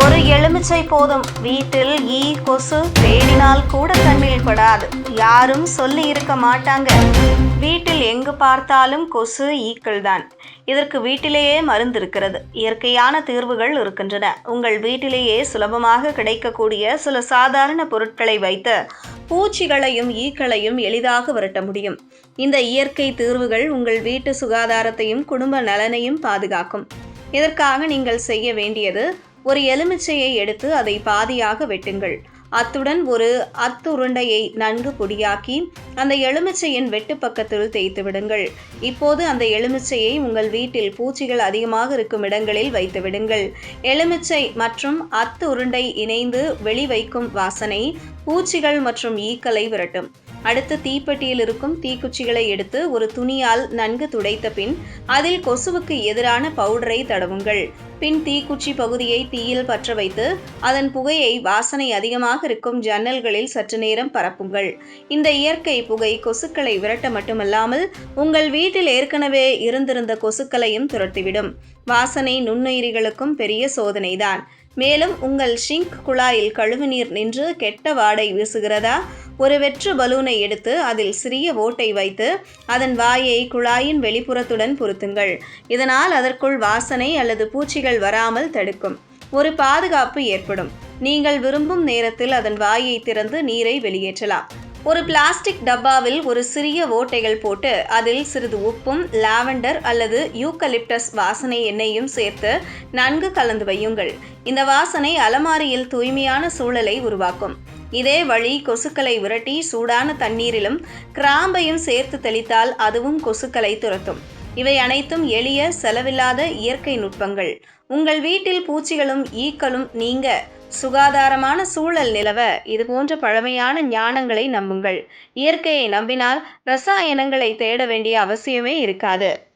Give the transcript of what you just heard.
ஒரு எலுமிச்சை போதும். வீட்டில் ஈ கொசு தேடினால் கூட கண்ணில் படாது. யாரும் சொல்லி இருக்க மாட்டாங்க. வீட்டில் எங்கு பார்த்தாலும் கொசு ஈக்கள் தான். இதற்கு வீட்டிலேயே மருந்து இருக்கிறது இயற்கையான தீர்வுகள் இருக்கின்றன. உங்கள் வீட்டிலேயே சுலபமாக கிடைக்கக்கூடிய சில சாதாரண பொருட்களை வைத்து பூச்சிகளையும் ஈக்களையும் எளிதாக விரட்ட முடியும். இந்த இயற்கை தீர்வுகள் உங்கள் வீட்டு சுகாதாரத்தையும் குடும்ப நலனையும் பாதுகாக்கும். இதற்காக நீங்கள் செய்ய வேண்டியது ஒரு எலுமிச்சையை எடுத்து அதை பாதியாக வெட்டுங்கள். அத்துடன் ஒரு அத்து உருண்டையை நன்கு பொடியாக்கி அந்த எலுமிச்சையின் வெட்டு பக்கத்தில் தேய்த்து விடுங்கள். இப்போது அந்த எலுமிச்சையை உங்கள் வீட்டில் பூச்சிகள் அதிகமாக இருக்கும் இடங்களில் வைத்து விடுங்கள். எலுமிச்சை மற்றும் அத்து உருண்டை இணைந்து வெளிவைக்கும் வாசனை பூச்சிகள் மற்றும் ஈக்களை விரட்டும். அடுத்து தீப்பெட்டியில் இருக்கும் தீக்குச்சிகளை எடுத்து ஒரு துணியால் நன்கு துடைத்த பின் அதில் கொசுவுக்கு எதிரான பவுடரை தடவுங்கள். பின் தீக்குச்சி பகுதியை தீயில் பற்ற வைத்து அதன் புகையை வாசனை அதிகமாக இருக்கும் ஜன்னல்களில் சற்று நேரம் பரப்புங்கள். இந்த இயற்கை புகை கொசுக்களை விரட்ட மட்டுமல்லாமல் உங்கள் வீட்டில் ஏற்கனவே இருந்திருந்த கொசுக்களையும் துரத்திவிடும். வாசனை நுண்ணுயிரிகளுக்கும் பெரிய சோதனைதான். மேலும் உங்கள் ஷிங்க் குழாயில் கழுவுநீர் நின்று கெட்ட வாடை வீசுகிறதா? ஒரு வெற்று பலூனை எடுத்து அதில் சிறிய ஓட்டை வைத்து அதன் வாயை குழாயின் வெளிப்புறத்துடன் பொருத்துங்கள். இதனால் அதற்குள் வாசனை அல்லது பூச்சிகள் வராமல் தடுக்கும். ஒரு பாதுகாப்பு ஏற்படும். நீங்கள் விரும்பும் நேரத்தில் அதன் வாயை திறந்து நீரை வெளியேற்றலாம். ஒரு பிளாஸ்டிக் டப்பாவில் ஒரு சிறிய ஓட்டைகள் போட்டு அதில் சிறிது உப்பும் லாவெண்டர் அல்லது யூக்கலிப்டஸ் வாசனை எண்ணெயும் சேர்த்து நன்கு கலந்து வையுங்கள். இந்த வாசனை அலமாரியில் தூய்மையான சூழலை உருவாக்கும். இதே வழி கொசுக்களை விரட்டி சூடான தண்ணீரிலும் கிராம்பையும் சேர்த்து தெளித்தால் அதுவும் கொசுக்களை துரத்தும். இவை அனைத்தும் எளிய செலவில்லாத இயற்கை நுட்பங்கள். உங்கள் வீட்டில் பூச்சிகளும் ஈக்களும் நீங்க. சுகாதாரமான சூழல் நிலவ இது போன்ற பழமையான ஞானங்களை நம்புங்கள். இயற்கையை நம்பினால் ரசாயனங்களை தேட வேண்டிய அவசியமே இருக்காது.